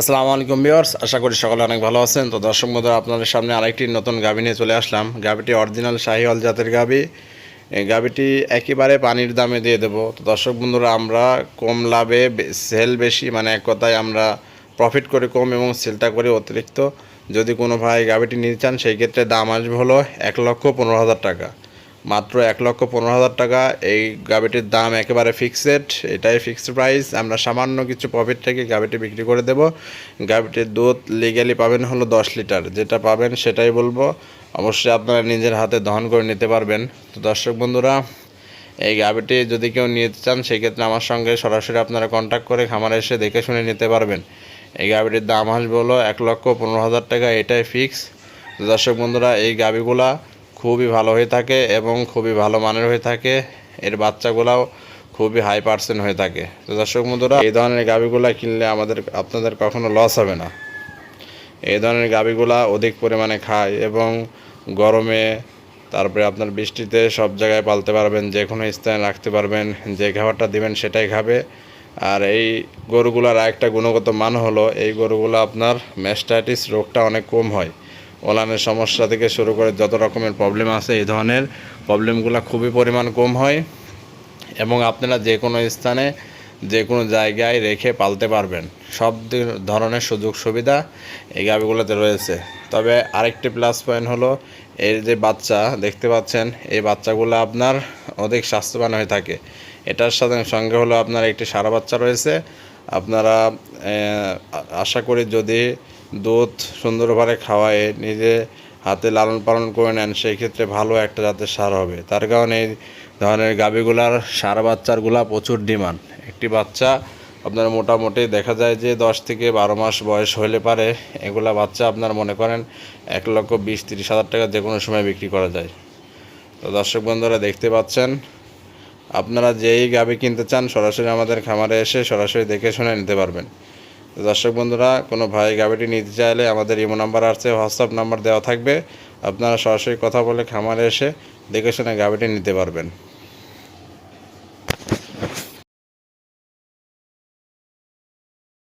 আসসালামু আলাইকুম বিয়ার্স আশা করি সকলে অনেক ভালো আছেন। তো দর্শক বন্ধুরা, আপনাদের সামনে আরেকটি নতুন গাভি নিয়ে চলে আসলাম। গাভিটি অরিজিনাল শাহিওয়াল জাতের গাভি এই গাভিটি একেবারে পানির দামে দিয়ে দেবো। তো দর্শক বন্ধুরা, আমরা কম লাভে সেল বেশি মানে এক কথায় আমরা প্রফিট করে কম এবং সেলটা করে অতিরিক্ত। যদি কোনো ভাই গাভিটি নিতে চান, সেই ক্ষেত্রে দাম আসবে হলো এক লক্ষ পনেরো হাজার টাকা। মাত্র এক লক্ষ পনেরো হাজার টাকা। এই গাভিটির দাম একেবারে ফিক্সড এটাই ফিক্সড প্রাইস আমরা সামান্য কিছু প্রফিট থেকে গাভিটি বিক্রি করে দেব। গাভিটির দুধ লিগ্যালি পাবেন হলো দশ লিটার। যেটা পাবেন সেটাই বলব। অবশ্যই আপনারা নিজের হাতে দহন করে নিতে পারবেন। তো দর্শক বন্ধুরা, এই গাভিটি যদি কেউ নিতে চান, সেক্ষেত্রে আমার সঙ্গে সরাসরি আপনারা কন্ট্যাক্ট করে খামারে এসে দেখে শুনে নিতে পারবেন। এই গাভিটির দাম আসবে হলো এক লক্ষ পনেরো হাজার টাকা, এটাই ফিক্স দর্শক বন্ধুরা, এই গাভিগুলা খুবই ভালো হয়ে থাকে এবং খুবই ভালো মানের হয়ে থাকে। এর বাচ্চাগুলাও খুবই হাই পার্সেন্ট হয়ে থাকে। তো দর্শক বন্ধুরা, এই ধরনের গাভিগুলা কিনলে আমাদের, আপনাদের কখনো লস হবে না। এই ধরনের গাভিগুলা অধিক পরিমাণে খায় এবং গরমে তারপরে আপনার বৃষ্টিতে সব জায়গায় পালতে পারবেন, যে কোনো স্থানে রাখতে পারবেন, যে খাবারটা দিবেন সেটাই খাবে। আর এই গরুগুলার আরেকটা গুণগত মান হলো, এই গরুগুলো আপনার ম্যাস্টাইটিস রোগটা অনেক কম হয়। ওলানের সমস্যা থেকে শুরু করে যত রকমের প্রবলেম আছে এই ধরনের প্রবলেমগুলো খুবই পরিমাণ কম হয় এবং আপনারা যে কোনো স্থানে, যে কোনো জায়গায় রেখে পালতে পারবেন। সব ধরনের সুযোগ সুবিধা এই গাভিগুলোতে রয়েছে। তবে আরেকটি প্লাস পয়েন্ট হলো এর যে বাচ্চা, দেখতে পাচ্ছেন, এই বাচ্চাগুলো আপনার অধিক স্বাস্থ্যবান হয়ে থাকে। এটার সাথে সঙ্গে হলো আপনার একটি সারা বাচ্চা রয়েছে। আপনারা আশা করি যদি দুধ সুন্দরভাবে খাওয়ায়, নিজে হাতে লালন পালন করে নেন সেই ক্ষেত্রে ভালো একটা জাতের সার হবে। তার কারণে এই ধরনের গাভিগুলার সার বাচ্চারগুলা প্রচুর ডিমান্ড। একটি বাচ্চা আপনার মোটামুটি দেখা যায় যে দশ থেকে বারো মাস বয়স হলে পারে, এগুলা বাচ্চা আপনার মনে করেন এক লক্ষ বিশ তিরিশ হাজার টাকা যে কোনো সময় বিক্রি করা যায়। তো দর্শক বন্ধুরা দেখতে পাচ্ছেন, আপনারা যেই গাভি কিনতে চান সরাসরি আমাদের খামারে এসে সরাসরি দেখে শুনে নিতে পারবেন। দর্শক বন্ধুরা, কোনো ভাই গাভিটি নিতে চাইলে আমাদের ইমো নাম্বার আছে, হোয়াটসঅ্যাপ নাম্বার দেওয়া থাকবে। আপনারা সরাসরি কথা বলে খামারে এসে দেখে শুনে গাভিটি নিতে পারবেন।